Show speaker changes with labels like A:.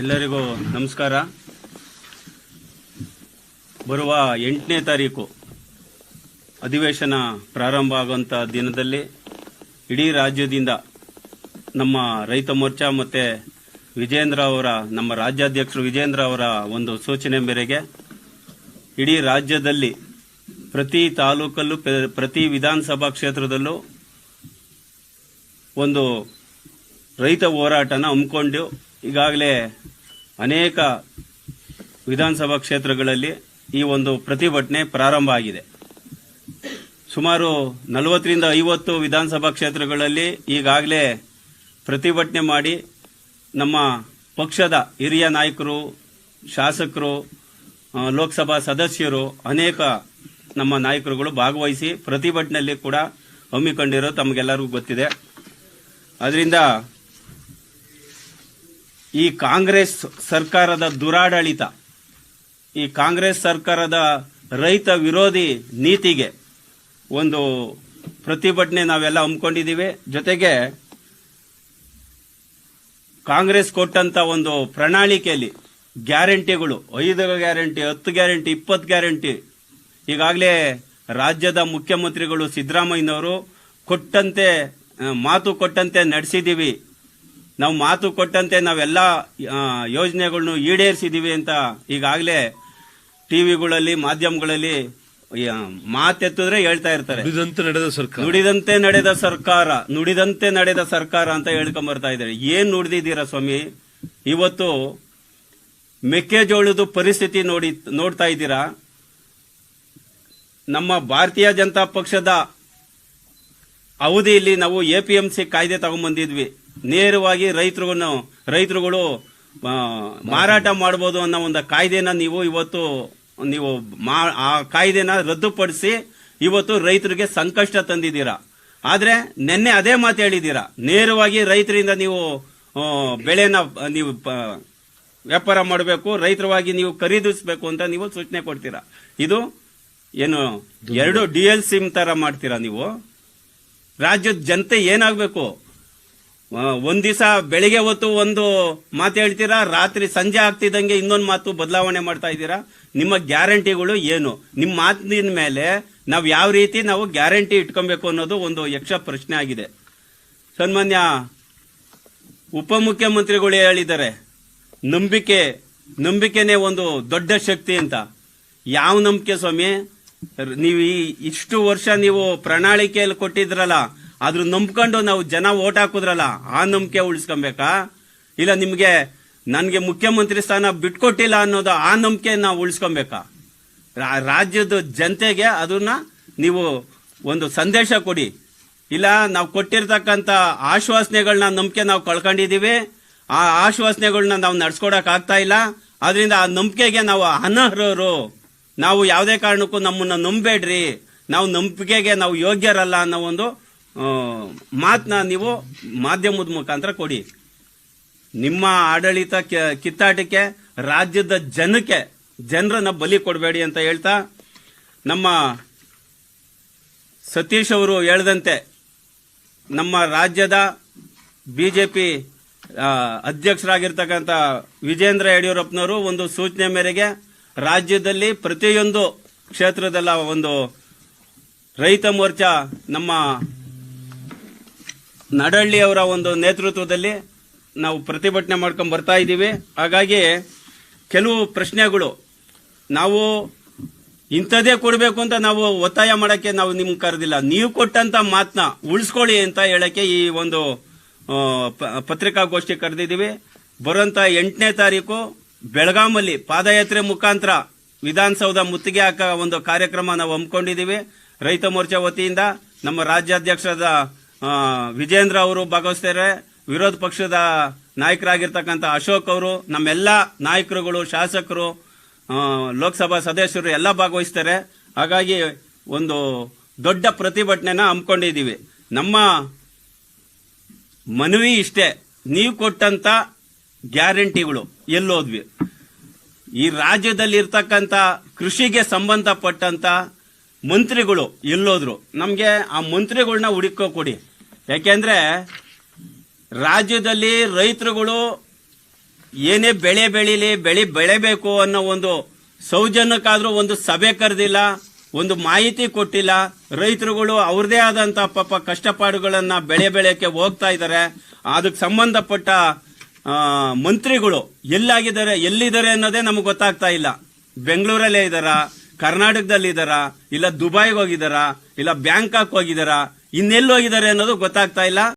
A: ಎಲ್ಲರಿಗೂ ನಮಸ್ಕಾರ. ಬರುವ ಎಂಟನೇ ತಾರೀಕು ಅಧಿವೇಶನ ಪ್ರಾರಂಭ ಆಗುವಂಥ ದಿನದಲ್ಲಿ ಇಡೀ ರಾಜ್ಯದಿಂದ ನಮ್ಮ ರೈತ ಮೋರ್ಚಾ ಮತ್ತು ವಿಜೇಂದ್ರ ಅವರ, ನಮ್ಮ ರಾಜ್ಯಾಧ್ಯಕ್ಷರು ವಿಜೇಂದ್ರ ಅವರ ಒಂದು ಸೂಚನೆ ಮೇರೆಗೆ ಇಡೀ ರಾಜ್ಯದಲ್ಲಿ ಪ್ರತಿ ತಾಲೂಕಲ್ಲೂ ಪ್ರ- ಪ್ರತಿ ವಿಧಾನಸಭಾ ಕ್ಷೇತ್ರದಲ್ಲೂ ಒಂದು ರೈತ ಹೋರಾಟನ ಹಮ್ಮಿಕೊಂಡು ಈಗಾಗಲೇ ಅನೇಕ ವಿಧಾನಸಭಾ ಕ್ಷೇತ್ರಗಳಲ್ಲಿ ಈ ಒಂದು ಪ್ರತಿಭಟನೆ ಪ್ರಾರಂಭ ಆಗಿದೆ. ಸುಮಾರು ನಲವತ್ತರಿಂದ ಐವತ್ತು ವಿಧಾನಸಭಾ ಕ್ಷೇತ್ರಗಳಲ್ಲಿ ಈಗಾಗಲೇ ಪ್ರತಿಭಟನೆ ಮಾಡಿ ನಮ್ಮ ಪಕ್ಷದ ಹಿರಿಯ ನಾಯಕರು, ಶಾಸಕರು ಲೋಕಸಭಾ ಸದಸ್ಯರು, ಅನೇಕ ನಮ್ಮ ನಾಯಕರುಗಳು ಭಾಗವಹಿಸಿ ಪ್ರತಿಭಟನೆಯಲ್ಲಿ ಕೂಡ ಹಮ್ಮಿಕೊಂಡಿರೋ ತಮಗೆಲ್ಲರಿಗೂ ಗೊತ್ತಿದೆ. ಅದರಿಂದ ಈ ಕಾಂಗ್ರೆಸ್ ಸರ್ಕಾರದ ದುರಾಡಳಿತ, ಈ ಕಾಂಗ್ರೆಸ್ ಸರ್ಕಾರದ ರೈತ ವಿರೋಧಿ ನೀತಿಗೆ ಒಂದು ಪ್ರತಿಭಟನೆ ನಾವೆಲ್ಲ ಹಮ್ಮಿಕೊಂಡಿದ್ದೀವಿ. ಜೊತೆಗೆ ಕಾಂಗ್ರೆಸ್ ಕೊಟ್ಟಂತ ಒಂದು ಪ್ರಣಾಳಿಕೆಯಲ್ಲಿ ಗ್ಯಾರಂಟಿಗಳು, ಐದು ಗ್ಯಾರಂಟಿ, ಹತ್ತು ಗ್ಯಾರಂಟಿ, ಇಪ್ಪತ್ತು ಗ್ಯಾರಂಟಿ, ಈಗಾಗಲೇ ರಾಜ್ಯದ ಮುಖ್ಯಮಂತ್ರಿಗಳು ಸಿದ್ದರಾಮಯ್ಯನವರು ಕೊಟ್ಟಂತೆ, ಮಾತು ಕೊಟ್ಟಂತೆ ನಡೆಸಿದ್ದೀವಿ. ನಾವು ಮಾತು ಕೊಟ್ಟಂತೆ ನಾವೆಲ್ಲ ಯೋಜನೆಗಳನ್ನು ಈಡೇರಿಸಿದ್ದೀವಿ ಅಂತ ಈಗಾಗಲೇ ಟಿವಿಗಳಲ್ಲಿ ಮಾಧ್ಯಮಗಳಲ್ಲಿ ಮಾತೆತ್ತಿದ್ರೆ ಹೇಳ್ತಾ ಇರ್ತಾರೆ.
B: ನುಡಿದಂತೆ ನಡೆದ ಸರ್ಕಾರ.
A: ನುಡಿದಂತೆ ನಡೆದ ಸರ್ಕಾರ ನುಡಿದಂತೆ ನಡೆದ ಸರ್ಕಾರ ಅಂತ ಹೇಳ್ಕೊಂಡ್ ಬರ್ತಾ ಇದ್ದಾರೆ. ಏನ್ ನುಡಿದಿದ್ದೀರಾ ಸ್ವಾಮಿ? ಇವತ್ತು ಮೆಕ್ಕೆಜೋಳದ ಪರಿಸ್ಥಿತಿ ನೋಡಿ ನೋಡ್ತಾ ಇದ್ದೀರಾ? ನಮ್ಮ ಭಾರತೀಯ ಜನತಾ ಪಕ್ಷದ ಅವಧಿಯಲ್ಲಿ ನಾವು ಎಪಿಎಂಸಿ ಕಾಯ್ದೆ ತಗೊಂಡ್ಬಂದಿದ್ವಿ ನೇರವಾಗಿ ರೈತರುಗಳನ್ನು ರೈತರುಗಳು ಮಾರಾಟ ಮಾಡಬಹುದು ಅನ್ನೋ ಒಂದು ಕಾಯ್ದೆನ ನೀವು ಇವತ್ತು ನೀವು ಮಾ- ಆ ಕಾಯ್ದೆನ ರದ್ದುಪಡಿಸಿ ಇವತ್ತು ರೈತರಿಗೆ ಸಂಕಷ್ಟ ತಂದಿದ್ದೀರಾ. ಆದ್ರೆ ನಿನ್ನೆ ಅದೇ ಮಾತು ಹೇಳಿದ್ದೀರಾ. ನೇರವಾಗಿ ರೈತರಿಂದ ನೀವು ಬೆಳೆನ ನೀವು ವ್ಯಾಪಾರ ಮಾಡಬೇಕು ರೈತರವಾಗಿ ನೀವು ಖರೀದಿಸಬೇಕು ಅಂತ ನೀವು ಸೂಚನೆ ಕೊಡ್ತೀರಾ. ಇದು ಏನು ಎರಡು ಡಿ ಎಲ್ ಸಿಮ್ ತರ ಮಾಡ್ತೀರಾ ನೀವು? ರಾಜ್ಯದ ಜನತೆ ಏನಾಗಬೇಕು? ಒಂದ್ ದಿವಸ ಬೆಳಿಗ್ಗೆ ಹೊತ್ತು ಒಂದು ಮಾತು ಹೇಳ್ತೀರಾ? ರಾತ್ರಿ ಸಂಜೆ ಆಗ್ತಿದ್ದಂಗೆ ಇನ್ನೊಂದು ಮಾತು ಬದಲಾವಣೆ ಮಾಡ್ತಾ ಇದ್ದೀರಾ? ನಿಮ್ಮ ಗ್ಯಾರಂಟಿಗಳು ಏನು? ನಿಮ್ಮ ಮಾತಿನ ಮೇಲೆ ನಾವು ಯಾವ ರೀತಿ ನಾವು ಗ್ಯಾರಂಟಿ ಇಟ್ಕೊಬೇಕು ಅನ್ನೋದು ಒಂದು ಯಕ್ಷ ಪ್ರಶ್ನೆ ಆಗಿದೆ. ಸನ್ಮಾನ್ಯ ಉಪಮುಖ್ಯಮಂತ್ರಿಗಳು ಹೇಳಿದ್ದಾರೆ, ನಂಬಿಕೆ, ನಂಬಿಕೆನೇ ಒಂದು ದೊಡ್ಡ ಶಕ್ತಿ ಅಂತ. ಯಾವ ನಂಬಿಕೆ ಸ್ವಾಮಿ? ನೀವು ಇಷ್ಟು ವರ್ಷ ನೀವು ಪ್ರಣಾಳಿಕೆಯಲ್ಲಿ ಕೊಟ್ಟಿದ್ರಲ್ಲ ಅದ್ರ ನಂಬ್ಕೊಂಡು ನಾವು ಜನ ಓಟ್ ಹಾಕುದ್ರಲ್ಲ, ಆ ನಂಬಿಕೆ ಉಳಿಸ್ಕೊಬೇಕಾ? ಇಲ್ಲ ನಿಮ್ಗೆ ನನ್ಗೆ ಮುಖ್ಯಮಂತ್ರಿ ಸ್ಥಾನ ಬಿಟ್ಕೊಟ್ಟಿಲ್ಲ ಅನ್ನೋದು ಆ ನಂಬಿಕೆ ನಾವು ಉಳಿಸ್ಕೊಬೇಕಾ ರಾಜ್ಯದ ಜನತೆಗೆ ಅದನ್ನ ನೀವು ಒಂದು ಸಂದೇಶ ಕೊಡಿ. ಇಲ್ಲ, ನಾವು ಕೊಟ್ಟಿರ್ತಕ್ಕಂಥ ಆಶ್ವಾಸನೆಗಳನ್ನ ನಂಬಿಕೆ ನಾವು ಕಳ್ಕೊಂಡಿದೀವಿ. ಆ ಆಶ್ವಾಸನೆಗಳನ್ನ ನಾವು ನಡ್ಸ್ಕೊಡಕ್ ಆಗ್ತಾ ಇಲ್ಲ. ಅದರಿಂದ ಆ ನಂಬಿಕೆಗೆ ನಾವು ಅನರ್ಹರು. ನಾವು ಯಾವುದೇ ಕಾರಣಕ್ಕೂ ನಮ್ಮನ್ನ ನಂಬೇಡ್ರಿ ನಾವು ನಂಬಿಕೆಗೆ ನಾವು ಯೋಗ್ಯರಲ್ಲ ಅನ್ನೋ ಒಂದು ಮಾತನ್ನ ನೀವು ಮಾಧ್ಯಮದ ಮುಖಾಂತರ ಕೊಡಿ. ನಿಮ್ಮ ಆಡಳಿತ ಕಿತ್ತಾಟಕ್ಕೆ, ರಾಜ್ಯದ ಜನಕ್ಕೆ ಜನರನ್ನ ಬಲಿ ಕೊಡಬೇಡಿ ಅಂತ ಹೇಳ್ತಾ, ನಮ್ಮ ಸತೀಶ್ ಅವರು ಹೇಳ್ದಂತೆ, ನಮ್ಮ ರಾಜ್ಯದ ಬಿಜೆಪಿ ಅಧ್ಯಕ್ಷರಾಗಿರ್ತಕ್ಕಂಥ ವಿಜೇಂದ್ರ ಯಡಿಯೂರಪ್ಪನವರು ಒಂದು ಸೂಚನೆ ಮೇರೆಗೆ ರಾಜ್ಯದಲ್ಲಿ ಪ್ರತಿಯೊಂದು ಕ್ಷೇತ್ರದಲ್ಲ ಒಂದು ರೈತ ಮೋರ್ಚಾ ನಮ್ಮ ಅವರ ಒಂದು ನೇತೃತ್ವದಲ್ಲಿ ನಾವು ಪ್ರತಿಭಟನೆ ಮಾಡ್ಕೊಂಡು ಬರ್ತಾ ಇದ್ದೀವಿ. ಹಾಗಾಗಿ ಕೆಲವು ಪ್ರಶ್ನೆಗಳು ನಾವು ಇಂಥದ್ದೇ ಕೊಡಬೇಕು ಅಂತ ನಾವು ಒತ್ತಾಯ ಮಾಡೋಕ್ಕೆ ನಾವು ನಿಮ್ಗೆ ಕರೆದಿಲ್ಲ. ನೀವು ಕೊಟ್ಟಂತ ಮಾತನ್ನ ಉಳಿಸ್ಕೊಳ್ಳಿ ಅಂತ ಹೇಳಕ್ಕೆ ಈ ಒಂದು ಪತ್ರಿಕಾಗೋಷ್ಠಿ ಕರೆದಿದ್ದೀವಿ. ಬರುವಂತ ಎಂಟನೇ ತಾರೀಕು ಬೆಳಗಾಮಲ್ಲಿ ಪಾದಯಾತ್ರೆ ಮುಖಾಂತರ ವಿಧಾನಸೌಧ ಮುತ್ತಿಗೆ ಹಾಕ ಒಂದು ಕಾರ್ಯಕ್ರಮ ನಾವು ಹಮ್ಮಿಕೊಂಡಿದ್ದೀವಿ. ರೈತ ಮೋರ್ಚಾ ವತಿಯಿಂದ ನಮ್ಮ ರಾಜ್ಯಾಧ್ಯಕ್ಷರಾದ ವಿಜೇಂದ್ರ ಅವರು ಭಾಗವಹಿಸ್ತಾರೆ. ವಿರೋಧ ಪಕ್ಷದ ನಾಯಕರಾಗಿರ್ತಕ್ಕಂಥ ಅಶೋಕ್ ಅವರು, ನಮ್ಮೆಲ್ಲ ನಾಯಕರುಗಳು, ಶಾಸಕರು ಲೋಕಸಭಾ ಸದಸ್ಯರು ಎಲ್ಲ ಭಾಗವಹಿಸ್ತಾರೆ. ಹಾಗಾಗಿ ಒಂದು ದೊಡ್ಡ ಪ್ರತಿಭಟನೆನ ಹಮ್ಮಿಕೊಂಡಿದ್ದೀವಿ. ನಮ್ಮ ಮನವಿ ಇಷ್ಟೇ. ನೀವು ಕೊಟ್ಟಂತ ಗ್ಯಾರಂಟಿಗಳು ಎಲ್ಲೋದ್ವಿ ಈ ರಾಜ್ಯದಲ್ಲಿ ಇರ್ತಕ್ಕಂಥ ಕೃಷಿಗೆ ಸಂಬಂಧಪಟ್ಟಂತ ಮಂತ್ರಿಗಳು ಎಲ್ಲೋದ್ರು ನಮಗೆ ಆ ಮಂತ್ರಿಗಳನ್ನ ಹುಡುಕೋ ಕೊಡಿ. ಯಾಕೆಂದ್ರೆ ರಾಜ್ಯದಲ್ಲಿ ರೈತರುಗಳು ಏನೇ ಬೆಳೆ ಬೆಳೀಲಿ, ಬೆಳೆ ಬೆಳೆಬೇಕು ಅನ್ನೋ ಒಂದು ಸೌಜನ್ಯಕ್ಕಾದ್ರೂ ಒಂದು ಸಭೆ ಕರೆದಿಲ್ಲ, ಒಂದು ಮಾಹಿತಿ ಕೊಟ್ಟಿಲ್ಲ. ರೈತರುಗಳು ಅವ್ರದೇ ಆದಂತ ಪಾಪ ಕಷ್ಟಪಾಡುಗಳನ್ನ ಬೆಳೆ ಬೆಳೆಯಕ್ಕೆ ಹೋಗ್ತಾ ಇದ್ದಾರೆ. ಅದಕ್ಕೆ ಸಂಬಂಧಪಟ್ಟ ಮಂತ್ರಿಗಳು ಎಲ್ಲಾಗಿದ್ದಾರೆ, ಎಲ್ಲಿದ್ದಾರೆ ಅನ್ನೋದೇ ನಮಗೆ ಗೊತ್ತಾಗ್ತಾ ಇಲ್ಲ. ಬೆಂಗಳೂರಲ್ಲೇ ಇದ್ದಾರಾ ಕರ್ನಾಟಕದಲ್ಲಿ ಇದ್ದಾರಾ ಇಲ್ಲ ದುಬೈಗೆ ಹೋಗಿದ್ದಾರಾ, ಇಲ್ಲ ಬ್ಯಾಂಕಾಕ್ ಹೋಗಿದ್ದಾರಾ ಇನ್ನೆಲ್ಲಿ ಹೋಗಿದ್ದಾರೆ ಅನ್ನೋದು ಗೊತ್ತಾಗ್ತಾ ಇಲ್ಲ.